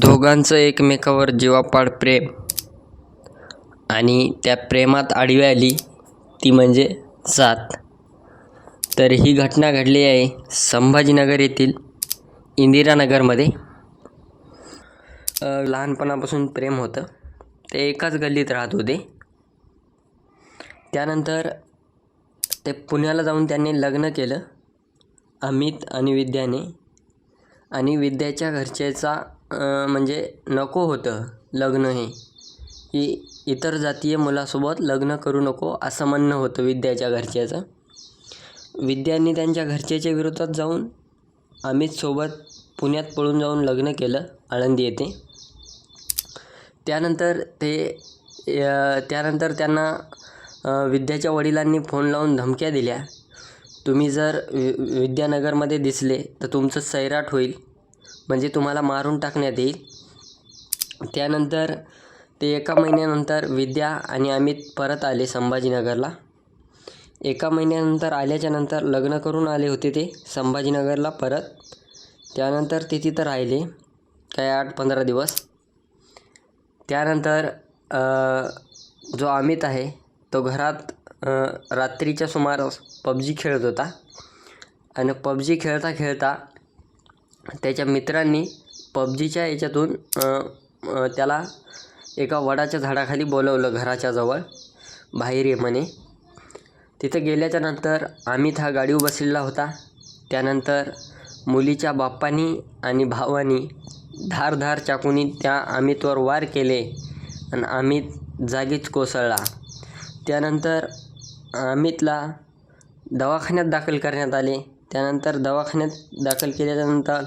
दोघांचं एकमेकावर जीवापाड प्रेम. आणि त्या प्रेमात आडवी आली ती म्हणजे जात. तर ही घटना घडली आहे संभाजीनगर येथील इंदिरानगरमध्ये. लहानपणापासून प्रेम होतं. ते एकाच गल्लीत राहत होते. त्यानंतर ते पुण्याला जाऊन त्यांनी लग्न केलं अमित आणि विद्याने आणि विद्याच्या घरच्याचा म्हणजे नको होतं लग्न हे. की इतर जातीय मुलासोबत लग्न करू नको असं म्हणणं होतं विद्याच्या घरच्याचं. विद्याने त्यांच्या घरच्याच्या विरोधात जाऊन अमितसोबत पुण्यात पळून जाऊन लग्न केलं आळंदी येथे. त्यानंतर ते त्यानंतर त्यांना विद्याच्या वडिलांनी फोन लावून धमक्या दिल्या. तुम्ही जर वि विद्यानगरमध्ये दिसले तर तुमचं सैराट होईल. म्हणजे तुम्हाला मारून टाकण्यात येईल. त्यानंतर ते एका महिन्यानंतर विद्या आणि अमित परत आले संभाजीनगरला. एका महिन्यानंतर आल्याच्यानंतर लग्न करून आले होते ते संभाजीनगरला परत. त्यानंतर ते तिथं राहिले काय आठ पंधरा दिवस. त्यानंतर जो अमित आहे तो घरात रात्रीच्या सुमारास पबजी खेळत होता. आणि पबजी खेळता खेळता त्याच्या मित्रांनी पबजीच्या याच्यातून त्याला एका वडाच्या झाडाखाली बोलवलं घराच्या जवळ बाहेर ये म्हणे तिथं गेल्याच्यानंतर अमित हा गाडीवर बसलेला होता. त्यानंतर मुलीच्या बाप्पानी आणि भावानी धारधार चाकूनी त्या अमितवर वार केले आणि अमित जागीच कोसळला. त्यानंतर अमितला दवाखान्यात दाखल करण्यात आले. त्यानंतर दवाखान्यात दाखल केल्यानंतर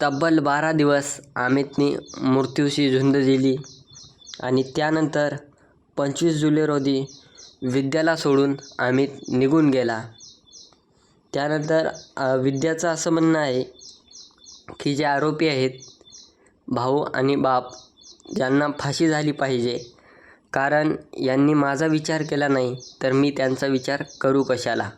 तब्बल बारा दिवस अमितने मृत्यूशी झुंज दिली आणि त्यानंतर पंचवीस जुलै रोजी विद्याला सोडून अमित निघून गेला. त्यानंतर विद्याचं असं म्हणणं आहे की जे आरोपी आहेत भाऊ आणि बाप ज्यांना फाशी झाली पाहिजे कारण यांनी माझा विचार केला नाही तर मी त्यांचा विचार करू कशाला?